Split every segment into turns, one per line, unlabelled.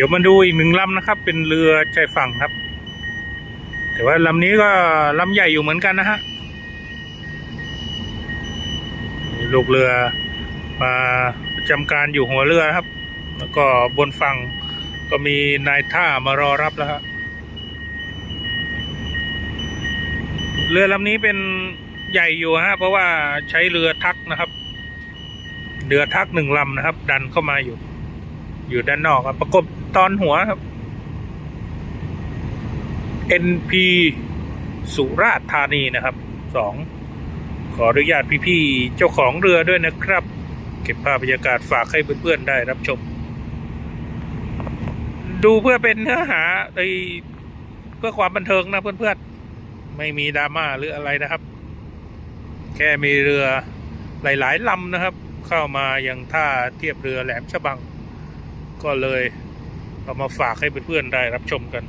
ดี๋ยวมาดูอีกหนึ่งลำนะครับ เป็นเรือชายฝั่งครับ แต่ว่าลำนี้ก็ลำใหญ่อยู่เหมือนกันนะฮะลูกเรือมาประจำการอยู่หัวเรือครับ แล้วก็บนฝั่งก็มีนายท่ามารอรับแล้วครับเรือลำนี้เป็นใหญ่อยู่ฮะเพราะว่าใช้เรือทักนะครับ เรือทักหนึ่งลำนะครับ ดันเข้ามาอยู่ อยู่ด้านนอกครับ ประกบตอนหัวครับ NP สุราษฎร์ธานีนะครับสองขออนุญาตพี่ๆเจ้าของเรือด้วยนะครับ เก็บภาพบรรยากาศฝากให้เพื่อนๆได้รับชม ดูเพื่อเป็นเนื้อหาในเพื่อความบันเทิงนะเพื่อนๆ ไม่มีดราม่าหรืออะไรนะครับ แค่มีเรือหลายๆลำนะครับ เข้ามายังท่าเทียบเรือแหลมฉบัง ก็เลยเอามาฝากให้เพื่อนๆได้รับชมกัน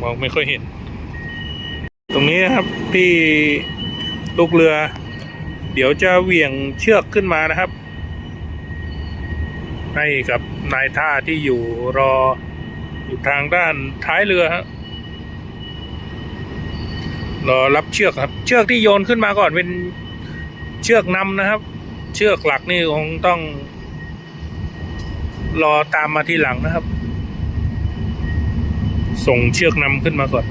มองไม่ค่อยเห็น ตรงนี้นะครับที่ลูกเรือ เดี๋ยวจะเหวี่ยงเชือกขึ้นมานะครับ ให้กับนายท่าที่อยู่รออยู่ทางด้านท้ายเรือฮะรอรับเชือกครับ เชือกที่โยนขึ้นมาก่อนเป็นเชือกนำนะครับ เชือกหลักนี่คงต้อง รอตามมาทีหลังนะครับ ส่งเชือกนำขึ้นมาก่อน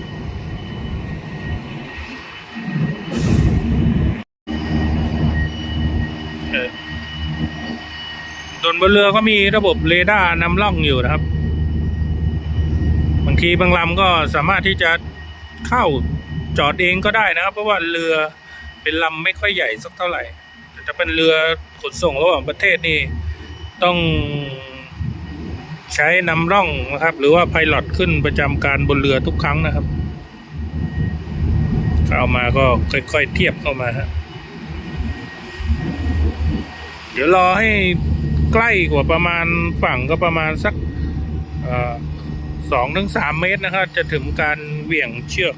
เออดนบนเรือก็มีระบบเรดาร์นำล่องอยู่นะครับ บางทีบางลำก็สามารถที่จะเข้าจอดเองก็ได้นะครับ เพราะว่าเรือเป็นลำไม่ค่อยใหญ่สักเท่าไหร่แต่ถ้าเป็นเรือขนส่งระหว่างประเทศนี่ต้อง ใช้นำร่องนะครับ หรือว่าไพลอตขึ้นประจำการบนเรือทุกครั้งนะครับเข้ามาก็ค่อย ๆ เทียบเข้ามาฮะเดี๋ยวรอให้ใกล้กว่าประมาณฝั่งก็ประมาณสักสองถึงสามเมตรนะครับ จะถึงการเหวี่ยงเชือก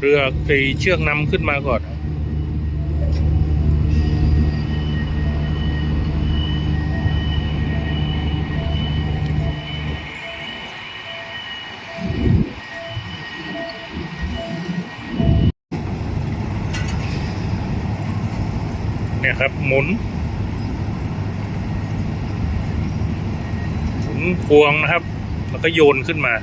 เรือไอเชือกนำขึ้นมาก่อน เนี่ยครับ หมุนหมุนพวงนะครับ แล้วก็โยนขึ้นมา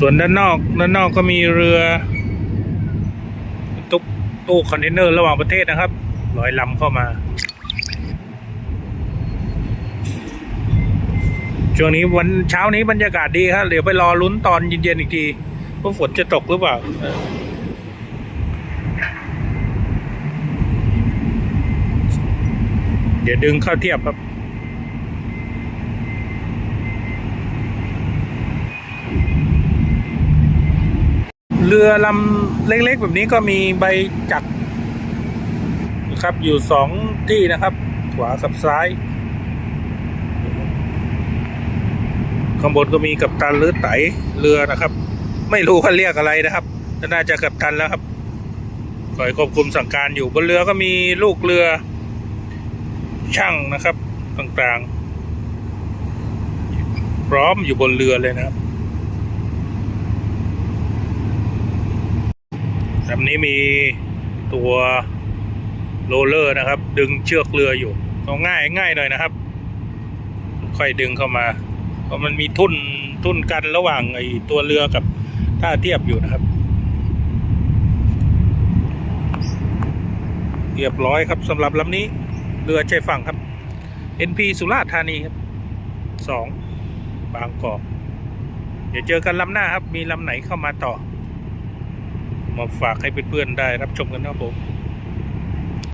ส่วนด้านนอก ด้านนอกก็มีเรือ ตู้คอนเทนเนอร์ระหว่างประเทศนะครับลอยลำเข้ามา ช่วงนี้วันเช้านี้บรรยากาศดีครับเดี๋ยวไปรอลุ้นตอนเย็นๆอีกทีว่าฝนจะตกหรือเปล่าเดี๋ยวดึงเข้าเทียบครับ รือลำเล็กๆ แบบนี้ก็มีใบจักรนะครับอยู่สองที่นะครับ ขวากับซ้าย ข้างบนก็มีกัปตันหรือไตเรือนะครับ ไม่รู้ว่าเรียกอะไรนะครับน่าจะกัปตันแล้วครับคอยควบคุมสั่งการอยู่บนเรือก็มีลูกเรือ ช่างนะครับต่างๆ พร้อมอยู่บนเรือเลยนะครับ ลำนี้มีตัวโรลเลอร์นะครับ ดึงเชือกเรืออยู่ก็ง่ายง่ายหน่อยนะครับ ค่อยดึงเข้ามา เพราะมันมีทุ่นทุ่นกันระหว่างไอ้ตัวเรือกับท่าเทียบอยู่นะครับ เรียบร้อยครับสำหรับลำนี้เรือชายฝั่งครับ NP สุราษฎร์ธานีครับสองบางกอกเดี๋ยวเจอกันลำหน้าครับ มีลำไหนเข้ามาต่อ มาฝากให้เพื่อนๆได้รับชมกันนะครับผม